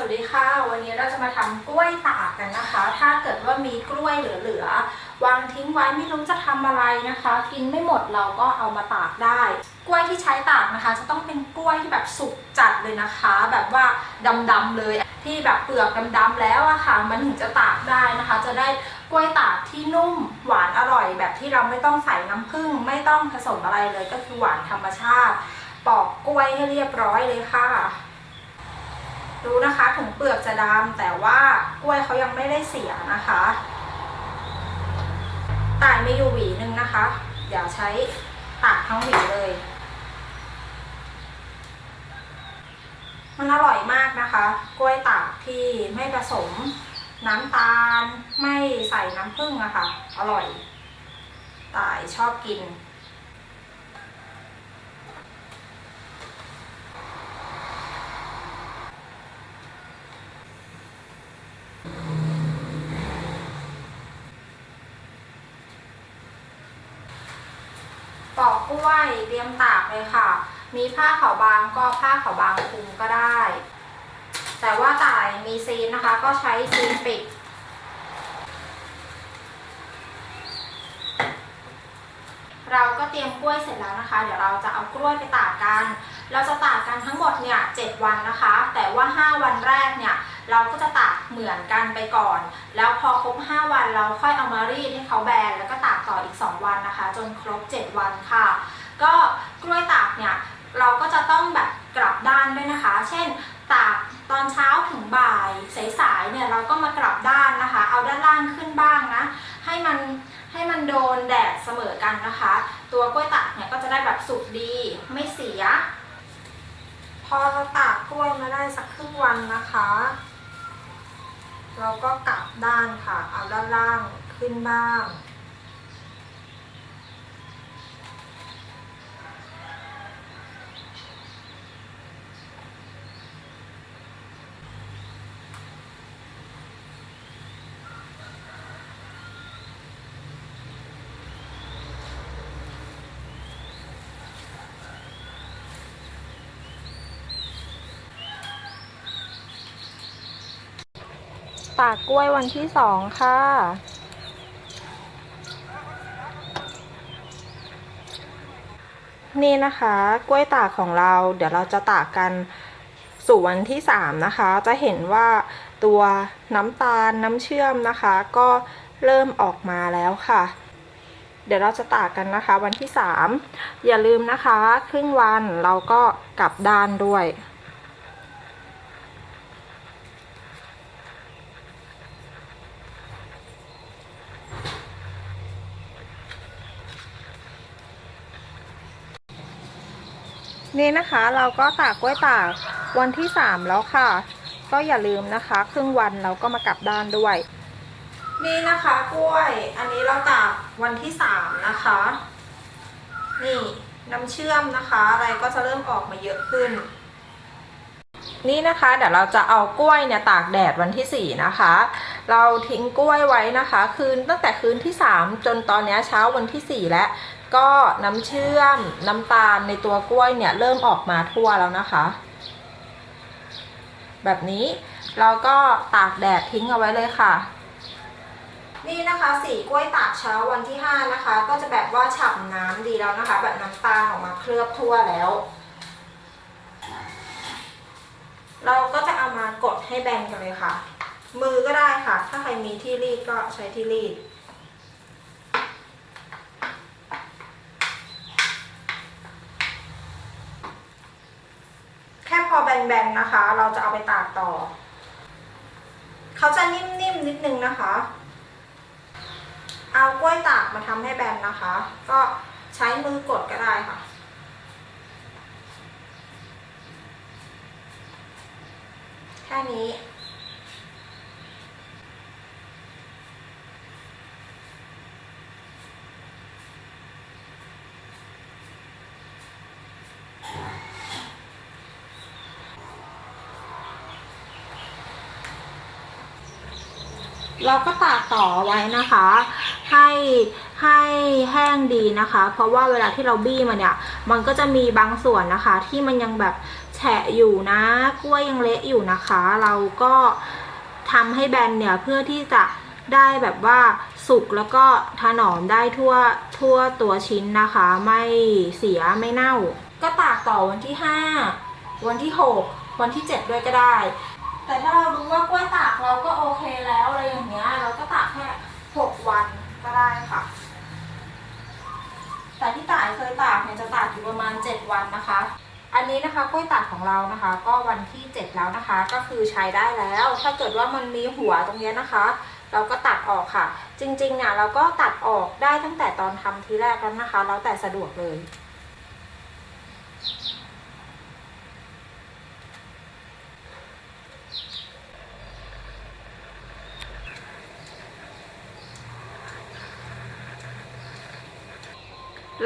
สวัสดีค่ะ วันนี้เราจะมาทำกล้วยตากกันนะคะ ถ้าเกิดว่ามีกล้วยเหลือๆวางทิ้งไว้ไม่รู้จะทำอะไรนะคะกินไม่หมดเราก็เอามาตากได้ กล้วยที่ใช้ตากนะคะ จะต้องเป็นกล้วยที่แบบสุกจัดเลยนะคะ แบบว่าดำๆเลยที่แบบเปลือกดำๆแล้วอะค่ะ มันถึงจะตากได้นะคะ จะได้กล้วยตากที่นุ่มหวานอร่อย แบบที่เราไม่ต้องใส่น้ำผึ้งไม่ต้องผสมอะไรเลยก็คือหวานธรรมชาติ ปอกกล้วยให้เรียบร้อยเลยค่ะ รู้นะคะถุงเปลือกจะดำแต่ว่ากล้วยเขายังไม่ได้เสียนะคะตายไมีอยู่หวีหนึ่งนะคะ อย่าใช้ตากทั้งหวีเลย มันอร่อยมากนะคะ กล้วยตากที่ไม่ผสมน้ำตาล ไม่ใส่น้ำผึ้งอะคะ่ะ อร่อย ตายชอบกิน กล้วยเตรียมตากเลยค่ะ มีผ้าขาวบางก็ผ้าขาวบางคลุมก็ได้ แต่ว่าต่ายมีซีนนะคะก็ใช้ซีนปิด เราก็เตรียมกล้วยเสร็จแล้วนะคะ เดี๋ยวเราจะเอากล้วยไปตากกัน เราจะตากกันทั้งหมดเนี่ย7วันนะคะ แต่ว่า 5 วันแรกเนี่ยเราก็จะตากเหมือนกันไปก่อน แล้วพอครบ 5 วันเราค่อยเอามารีดให้เขาแบนแล้วก็ตากต่ออีก 2 วันนะคะ จนครบ 7 วันค่ะ ก็กล้วยตากเนี่ยเราก็จะต้องแบบกลับด้านด้วยนะคะ เช่นตากตอนเช้าถึงบ่ายสายๆเนี่ยเราก็มากลับด้านนะคะ เอาด้านล่างขึ้นบ้างนะ ให้มันให้มันโดนแดดเสมอกันนะคะ ตัวกล้วยตากเนี่ยก็จะได้แบบสุกดีไม่เสีย พอเราตากกล้วยมาได้สักครึ่งวันนะคะ เราก็กลับด้านค่ะ เอาด้านล่างขึ้นบ้าง ตากกล้วยวันที่สองค่ะ นี่นะคะ กล้วยตากของเรา เดี๋ยวเราจะตากกันสู่วันที่สามนะคะ จะเห็นว่าตัวน้ำตาลน้ำเชื่อมนะคะ ก็เริ่มออกมาแล้วค่ะ เดี๋ยวเราจะตากกันนะคะ วันที่สามอย่าลืมนะคะ ครึ่งวันเราก็กลับด้านด้วย นี่นะคะเราก็ตากกล้วยตากวันที่สามแล้วค่ะ ก็อย่าลืมนะคะ ครึ่งวันเราก็มากลับด้านด้วย นี่นะคะกล้วยอันนี้เราตากวันที่สามนะคะ นี่น้ำเชื่อมนะคะ อะไรก็จะเริ่มออกมาเยอะขึ้น นี่นะคะเดี๋ยวเราจะเอากล้วยเนี่ยตากแดดวันที่สี่นะคะ เราทิ้งกล้วยไว้นะคะ คืนตั้งแต่คืนที่สามจนตอนนี้เช้าวันที่สี่แล้ว ก็น้ำเชื่อมน้ำตาลในตัวกล้วยเนี่ยเริ่มออกมาทั่วแล้วนะคะ แบบนี้เราก็ตากแดดทิ้งเอาไว้เลยค่ะ นี่นะคะสีกล้วยตากเช้าวันที่ 5 นะคะ ก็จะแบบว่าฉ่ำน้ำดีแล้วนะคะ แบบน้ำตาลออกมาเคลือบทั่วแล้ว เราก็จะเอามากดให้แบนกันเลยค่ะ มือก็ได้ค่ะ ถ้าใครมีที่รีดก็ใช้ที่รีด แค่พอแบนๆนะคะ เราจะเอาไปตากต่อ เขาจะนิ่มๆนิดนึงนะคะ เอากล้วยตากมาทำให้แบนนะคะ ก็ใช้มือกดก็ได้ค่ะแค่นี้ เราก็ตากต่อไว้นะคะ ให้ให้แห้งดีนะคะ เพราะว่าเวลาที่เราบี้มันเนี่ย มันก็จะมีบางส่วนนะคะ ที่มันยังแบบแฉะอยู่นะ กล้วยยังเละอยู่นะคะ เราก็ทำให้แบนเนี่ยเพื่อที่จะได้แบบว่าสุกแล้วก็ถนอมได้ทั่วทั่วตัวชิ้นนะคะ ไม่เสียไม่เน่า ก็ตากต่อวันที่ 5 วันที่ 6 วันที่ 7 ด้วยก็ได้ แต่ถ้าเรารู้ว่ากล้วยตากเราก็โอเคแล้วอะไรอย่างเงี้ย เราก็ตากแค่6วันก็ได้ค่ะ แต่ที่ต่ายเคยตากเนี่ยจะตากอยู่ประมาณ7วันนะคะ อันนี้นะคะกล้วยตากของเรานะคะ ก็วันที่7แล้วนะคะ ก็คือใช้ได้แล้ว ถ้าเกิดว่ามันมีหัวตรงเนี้ยนะคะ เราก็ตัดออกค่ะ จริงๆเนี่ยเราก็ตัดออกได้ตั้งแต่ตอนทำทีแรกแล้วนะคะ แล้วแต่สะดวกเลย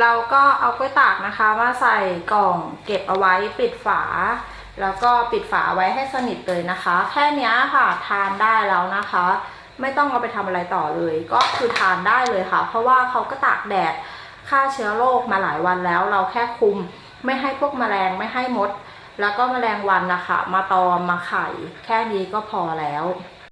เราก็เอากล้วยตากนะคะมาใส่กล่องเก็บเอาไว้ปิดฝา แล้วก็ปิดฝาไว้ให้สนิทเลยนะคะ แค่นี้ค่ะทานได้แล้วนะคะ ไม่ต้องเอาไปทำอะไรต่อเลย ก็คือทานได้เลยค่ะ เพราะว่าเขาก็ตากแดดฆ่าเชื้อโรคมาหลายวันแล้ว เราแค่คุมไม่ให้พวกแมลงไม่ให้มด แล้วก็แมลงวันนะคะ มาตอมมาไข่ แค่นี้ก็พอแล้ว